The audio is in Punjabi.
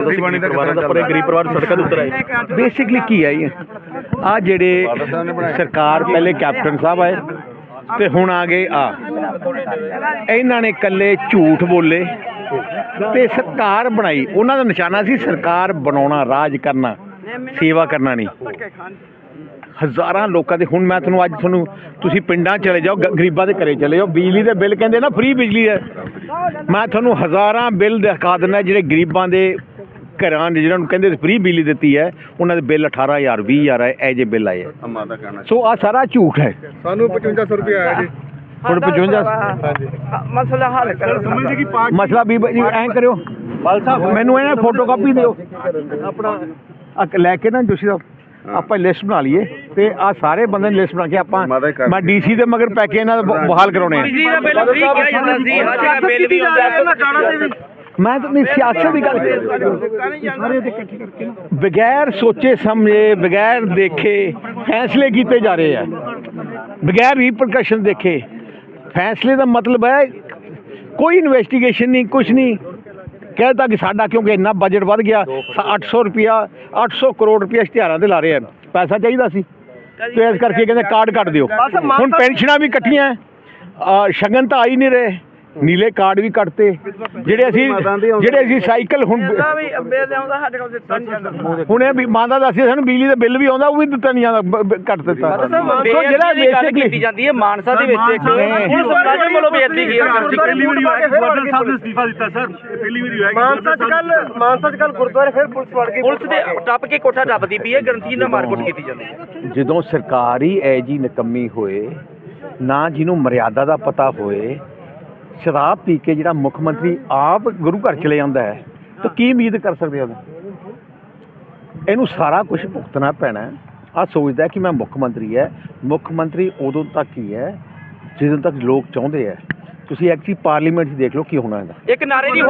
ਗਰੀਬਾਨੀ ਦਾ ਪਰਿਵਾਰ ਦਾ ਪਰੇ ਗਰੀਬ ਪਰਿਵਾਰ ਸੜਕਾਂ ਦੇ ਉੱਤਰ ਆਏ ਬੇਸਿਕਲੀ ਕੀ ਹੈ ਆ ਜਿਹੜੇ ਸਰਕਾਰ ਪਹਿਲੇ ਕੈਪਟਨ ਸਾਹਿਬ ਆਏ ਤੇ ਹੁਣ ਆ ਗਏ ਆ। ਇਹਨਾਂ ਨੇ ਇਕੱਲੇ ਝੂਠ ਬੋਲੇ ਤੇ ਸਰਕਾਰ ਬਣਾਈ। ਉਹਨਾਂ ਦਾ ਨਿਸ਼ਾਨਾ ਸੀ ਸਰਕਾਰ ਬਣਾਉਣਾ ਰਾਜ ਕਰਨਾ ਸੇਵਾ ਕਰਨਾ ਨਹੀਂ। ਹਜ਼ਾਰਾਂ ਲੋਕਾਂ ਦੇ ਹੁਣ ਮੈਂ ਤੁਹਾਨੂੰ ਅੱਜ ਤੁਹਾਨੂੰ ਤੁਸੀਂ ਪਿੰਡਾਂ ਚਲੇ ਜਾਓ ਗ- ਗਰੀਬਾਂ ਦੇ ਘਰੇ ਚਲੇ ਜਾਓ। ਬਿਜਲੀ ਦੇ ਬਿੱਲ ਕਹਿੰਦੇ ਨਾ ਫ੍ਰੀ ਬਿਜਲੀ ਹੈ ਮੈਂ ਤੁਹਾਨੂੰ ਹਜ਼ਾਰਾਂ ਬਿੱਲ ਦਿਖਾ ਦਿੰਦਾ ਜਿਹੜੇ ਗਰੀਬਾਂ ਦੇ ਘਰਾਂ ਦੇ ਜਿਹਨਾਂ ਨੂੰ ਕਹਿੰਦੇ ਫ੍ਰੀ ਬਿਜਲੀ ਦਿੱਤੀ ਹੈ ਉਹਨਾਂ ਦੇ ਬਿੱਲ 18000 20000 ਹੈ ਇਹ ਜੇ ਬਿੱਲ ਆਏ ਹੈ। ਅੰਮਾ ਦਾ ਕਹਿਣਾ। ਸੋ ਆ ਸਾਰਾ ਝੂਠ ਹੈ। ਸਾਨੂੰ 5500 ਰੁਪਏ ਆਇਆ ਜੀ। ਹੁਣ 55 ਮਸਲਾ ਹੱਲ ਕਰੋ ਸਮਝਦੇ ਕਿ ਪਾਰਟੀ ਮਸਲਾ ਵੀ ਐਂ ਕਰਿਓ। ਬਾਲ ਸਾਹਿਬ ਮੈਨੂੰ ਇਹਨਾਂ ਫੋਟੋ ਕਾਪੀ ਦਿਓ। ਆਪਣਾ ਆ ਲੈ ਕੇ ਨਾ ਜੋਸ਼ੀ ਸਾਹਿਬ ਆਪਾਂ ਲਿਸਟ ਬਣਾ ਲਈਏ ਤੇ ਆ ਸਾਰੇ ਬੰਦੇ ਨੇ ਲਿਸਟ ਬਣਾ ਕੇ ਆਪਾਂ ਮਾਤਾ ਕਰ- ਮੈਂ ਡੀਸੀ ਦੇ ਮਗਰ ਪੈ ਕੇ ਇਹਨਾਂ ਦਾ ਬ- ਬਹਾਲ ਕਰਾਉਣੇ ਆ। ਬਿਜਲੀ ਦਾ ਬਿੱਲ ਫ੍ਰੀ ਕਿਹਾ ਜਾਂਦਾ ਸੀ ਹਰ ਜਗ੍ਹਾ ਬਿੱਲ ਵੀ ਆਉਂਦਾ ਮੈਂ ਤਾਂ ਨਹੀਂ ਸਿਆਸਤ ਦੀ ਗੱਲ ਬਗੈਰ ਸੋਚੇ ਸਮਝੇ ਬਗੈਰ ਦੇਖੇ ਫੈਸਲੇ ਕੀਤੇ ਜਾ ਰਹੇ ਆ। ਬਗੈਰ ਰੀਪਰਕਸ਼ਨ ਦੇਖੇ। ਫੈਸਲੇ ਦਾ ਮਤਲਬ ਹੈ ਕੋਈ ਇਨਵੈਸਟੀਗੇਸ਼ਨ ਨਹੀਂ ਕੁਝ ਨਹੀਂ। ਕਹਿਤਾ ਕਿ ਸਾਡਾ ਕਿਉਂਕਿ ਇੰਨਾ ਬਜਟ ਵੱਧ ਗਿਆ ਸਾ- 800 ਰੁਪਿਆ 800 ਕਰੋੜ ਰੁਪਿਆ ਇਸ਼ਤਿਹਾਰਾਂ ਤੇ ਲਾ ਰਹੇ ਆ ਪੈਸਾ ਚਾਹੀਦਾ ਸੀ। ਤੇ ਇਸ ਕਰਕੇ ਕਹਿੰਦੇ ਕਾਰਡ ਕੱਟ ਦਿਓ। ਹੁਣ ਪੈਨਸ਼ਨਾਂ ਵੀ ਕੱਟੀਆਂ ਆ, ਸ਼ਗਨ ਤਾਂ ਆ ਹੀ ਨਹੀਂ ਰਹੇ। ਨੀਲੇ ਕਾਰਡ ਵੀ ਕੱਟਤੇ। ਜਿਹੜੇ ਅਸੀਂ ਜਿਹੜੇ ਅਸੀਂ ਸਾਈਕਲ ਹੁਣ ਵੀ ਬਿੱਲ ਆਉਂਦਾ ਸਾਡੇ ਕੋਲ ਦਿੱਤਾ ਨਹੀਂ ਜਾਂਦਾ। ਹੁਣ ਇਹ ਵੀ ਮਾਂਦਾ ਦੱਸਿਆ ਸਾਨੂੰ ਬਿਜਲੀ ਦਾ ਬਿੱਲ ਵੀ ਆਉਂਦਾ ਉਹ ਵੀ ਦਿੱਤਾ ਨਹੀਂ ਜਾਂਦਾ ਕੱਟ ਦਿੱਤਾ। ਸੋ ਜਿਹੜਾ ਕੀਤੀ ਜਾਂਦੀ ਹੈ ਮਾਨਸਾ ਦੇ ਵਿੱਚ ਇੱਕ ਪੁਲਿਸ ਮੁਲਾਜ਼ਮ ਵੱਲੋਂ ਬੇਇੱਜ਼ਤੀ ਕੀ ਕਰਦੀ ਪਹਿਲੀ ਵਾਰੀ ਹੋਇਆ ਗਵਰਨਰ ਸਾਹਿਬ ਨੇ ਅਸਤੀਫਾ ਦਿੱਤਾ ਸਰ। ਪਹਿਲੀ ਵਾਰੀ ਹੋਇਆ ਮਾਨਸਾ ਚ ਕੱਲ ਮਾਨਸਾ ਚ ਕੱਲ ਗੁਰਦੁਆਰੇ ਫਿਰ ਪੁਲਿਸ ਵੜ ਗਈ। ਪੁਲਿਸ ਦੇ ਟੱਪ ਕੇ ਕੋਠਾ ਟੱਪਦੀ ਪਈ ਹੈ ਗਰੰਟੀ ਨਾਲ ਮਾਰਕੁੱਟ ਕੀਤੀ ਜਾਂਦੀ ਹੈ। ਜਦੋਂ ਸਰਕਾਰ ਹੀ ਐ ਜੀ ਨਿਕੰਮੀ ਹੋਏ ਨਾ ਜਿਹਨੂੰ ਮਰਿਆਦਾ ਦਾ ਪਤਾ ਹੋਏ ਸ਼ਰਾਬ ਪੀ ਕੇ ਜਿਹੜਾ ਮੁੱਖ ਮੰਤਰੀ ਆਪ ਗੁਰੂ ਘਰ ਚਲੇ ਜਾਂਦਾ ਹੈ, ਤਾਂ ਕੀ ਉਮੀਦ ਕਰ ਸਕਦੇ ਉਹਦਾ? ਇਹਨੂੰ ਸਾਰਾ ਕੁਝ ਭੁਗਤਣਾ ਪੈਣਾ ਆ ਸੋਚਦਾ ਕਿ ਮੈਂ ਮੁੱਖ ਮੰਤਰੀ ਹੈ। ਮੁੱਖ ਮੰਤਰੀ ਉਦੋਂ ਤੱਕ ਹੀ ਹੈ ਜਦੋਂ ਤੱਕ ਲੋਕ ਚਾਹੁੰਦੇ ਹੈ। ਤੁਸੀਂ ਐਕਚੁਅਲੀ ਪਾਰਲੀਮੈਂਟ 'ਚ ਦੇਖ ਲਓ ਕੀ ਹੋਣਾ ਇਹਦਾ। ਇੱਕ ਨਾਰੇ ਦੀ ਹੋਰ